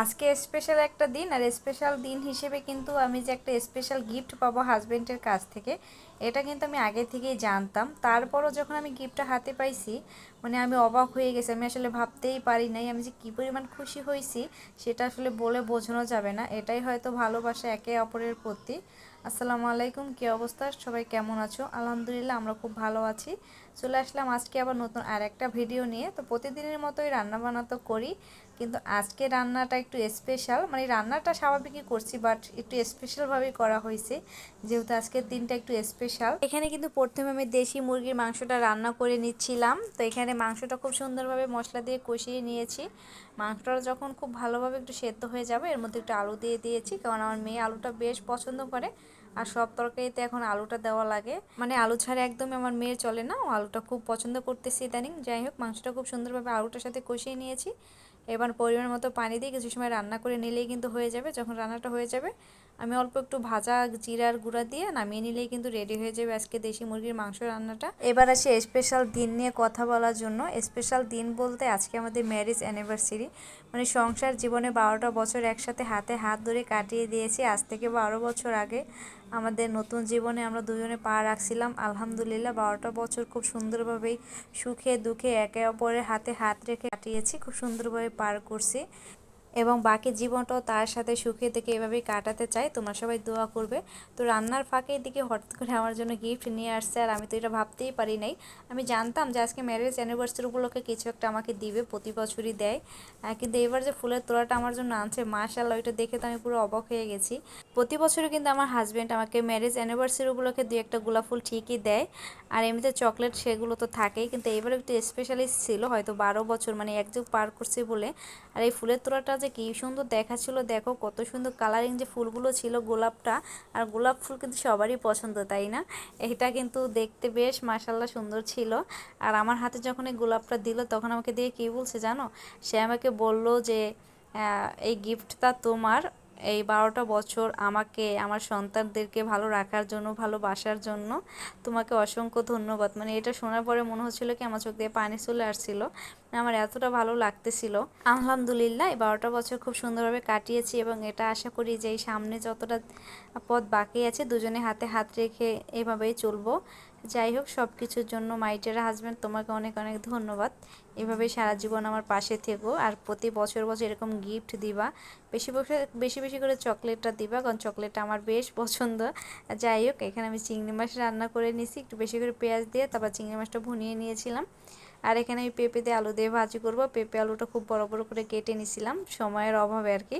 আজকে স্পেশাল একটা দিন, আর স্পেশাল দিন হিসেবে কিন্তু আমি যে একটা স্পেশাল গিফট পাবো হাজব্যান্ডের কাছ থেকে, এটা কিন্তু আমি আগে থেকেই জানতাম। তারপরও যখন আমি গিফটটা হাতে পাইছি মানে আমি অবাক হয়ে গেছি। আমি আসলে ভাবতেই পারি নাই আমি যে কী পরিমাণ খুশি হয়েছি, সেটা আসলে বলে বোঝানো যাবে না। এটাই হয়তো ভালোবাসা একে অপরের প্রতি। আসসালামু আলাইকুম, কী অবস্থা? সবাই কেমন আছো? আলহামদুলিল্লাহ, আমরা খুব ভালো আছি। চলে আসলাম আজকে আবার নতুন আর একটা ভিডিও নিয়ে। তো প্রতিদিনের মতোই রান্না বান্না তো করি, কিন্তু আজকে রান্নাটা একটু স্পেশাল মানে রান্নাটা স্বাভাবিকই করছি বাট একটু স্পেশালভাবেই করা হয়েছে। যেহেতু আজকের দিনটা একটু স্পেশাল এখানে কিন্তু প্রথমে আমি দেশি মুরগির মাংসটা রান্না করে নিচ্ছিলাম। তো এখানে মাংসটা খুব সুন্দরভাবে মশলা দিয়ে কষিয়ে নিয়েছি। মাংসটা যখন খুব ভালোভাবে একটু সেদ্ধ হয়ে যাবে, এর মধ্যে একটু আলু দিয়ে দিয়েছি, কারণ আমার মেয়ে আলুটা বেশ পছন্দ করে। আর সব তরকারিতে এখন আলুটা দেওয়া লাগে। মানে আলু ছাড়া একদমই আমার মেয়ের চলে না। ও আলুটা খুব পছন্দ করতেছি ইদানিং। যাই হোক, মাংসটা খুব সুন্দরভাবে আলুটার সাথে কষিয়ে নিয়েছি। এবার পরিমাণ মতো পানি দিয়ে কিছু সময় রান্না করে নিলেই কিন্তু হয়ে যাবে। যখন রান্নাটা হয়ে যাবে, আমি অল্প একটু ভাজা জিরার গুঁড়া দিয়ে নামিয়ে নিলেই কিন্তু রেডি হয়ে যাবে আজকে দেশি মুরগির মাংস রান্নাটা। এবার আসি স্পেশাল দিন নিয়ে কথা বলার জন্য। স্পেশাল দিন বলতে আজকে আমাদের ম্যারেজ অ্যানিভার্সারি মানে সংসার জীবনে বারোটা বছর একসাথে হাতে হাত ধরে কাটিয়ে দিয়েছি। আজ থেকে বারো বছর আগে আমাদের নতুন জীবনে আমরা দুজনে পা রাখছিলাম। আলহামদুলিল্লাহ, বারোটা বছর খুব সুন্দরভাবেই সুখে দুঃখে একে অপরের হাতে হাত রেখে কাটিয়েছি খুব সুন্দরভাবে পার করছি। এবং বাকি জীবনটাও তার সাথে সুখে থেকে এভাবেই কাটাতে চাই। তোমরা সবাই দোয়া করবে। তো রান্নার ফাঁকে দিকে হঠাৎ করে আমার জন্য গিফট নিয়ে আসছে আর আমি তো এটা ভাবতেই পারি নাই। আমি জানতাম যে আজকে ম্যারেজ অ্যানিভার্সারি উপলক্ষে কিছু একটা আমাকে দিবে, প্রতি বছরই দেয়। কিন্তু এবার যে ফুলের তোড়াটা আমার জন্য আনছে মার্শাল ওইটা দেখে তো আমি পুরো অবাক হয়ে গেছি। প্রতি বছরই কিন্তু আমার হাজব্যান্ড আমাকে ম্যারেজ অ্যানিভার্সারি উপলক্ষে দুই একটা গোলাপ ফুল ঠিকই দেয়। আর এমনিতে চকলেট সেগুলো তো থাকেই, কিন্তু এবার একটু স্পেশালিস্ট ছিল, হয়তো বারো বছর মানে এক যুগ পার করছে বলে। আর এই ফুলের তোড়াটা যে কী সুন্দর দেখাচ্ছিল? দেখো কত সুন্দর কালারিং যে ফুলগুলো ছিল গোলাপটা। আর গোলাপ ফুল কিন্তু সবারই পছন্দ, তাই না? এটা কিন্তু দেখতে বেশ মাসাল্লাহ সুন্দর ছিল। আর আমার হাতে যখন এই গোলাপটা দিল, তখন আমাকে দিয়ে কী বলছে জানো? সে আমাকে বলল যে এই গিফটটা তোমার এই বারোটা বছর আমাকে, আমার সন্তানদেরকে ভালো রাখার জন্য ভালোবাসার জন্য তোমাকে অসংখ্য ধন্যবাদ। মানে এটা শোনার পরে মনে হচ্ছিল কি আমার চোখ দিয়ে পানি চলে আসছিল। আমার এতটা ভালো লাগতেছিল। আলহামদুলিল্লাহ, এই বারোটা বছর খুব সুন্দরভাবে কাটিয়েছি এবং এটা আশা করি যে এই সামনে যতটা পথ বাকি আছে, দুজনে হাতে হাত রেখে এভাবেই চলবো। যাই হোক সব কিছুর জন্য মাইটের হাজব্যান্ড তোমাকে অনেক অনেক ধন্যবাদ। এভাবে সারা জীবন আমার পাশে থেকো আর প্রতি বছর বছর এরকম গিফট দিবা। বেশি বছর বেশি বেশি করে চকলেটটা দিবা, কারণ চকলেটটা আমার বেশ পছন্দ। যাই হোক, এখানে আমি চিংড়ি মাছ রান্না করে নিয়েছি একটু বেশি করে পেঁয়াজ দিয়ে, তারপর চিংড়ি মাছটা ভুনিয়ে নিয়েছিলাম। আর এখানে আমি পেঁপে দিয়ে আলু দিয়ে ভাজি করব। পেঁপে আলুটা খুব বড় বড় করে কেটে নিছিলাম, সময়ের অভাবে আর কি।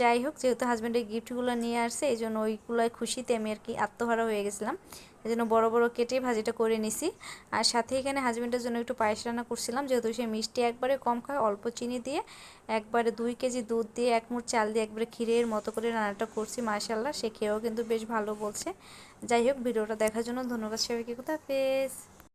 যাই হোক, যেহেতু হাজব্যান্ডের গিফটগুলো নিয়ে আসছে, এই জন্য ওইগুলোয় খুশিতে আমি আর কি আত্মহারা হয়ে গেছিলাম। এই জন্য বড়ো বড়ো কেটে ভাজিটা করে নিছি। আর সাথে এখানে হাজব্যান্ডের জন্য একটু পায়েস রান্না করছিলাম, যেহেতু সে মিষ্টি একবারে কম খায়, অল্প চিনি দিয়ে একবারে দুই কেজি দুধ দিয়ে, এক মুঠ চাল দিয়ে একবারে ক্ষীরের মতো করে রান্নাটা করছি মাশাল্লাহ সে খেয়েও কিন্তু বেশ ভালো বলছে। যাই হোক, ভিডিওটা দেখার জন্য ধন্যবাদ সবাইকে। কোথা পেস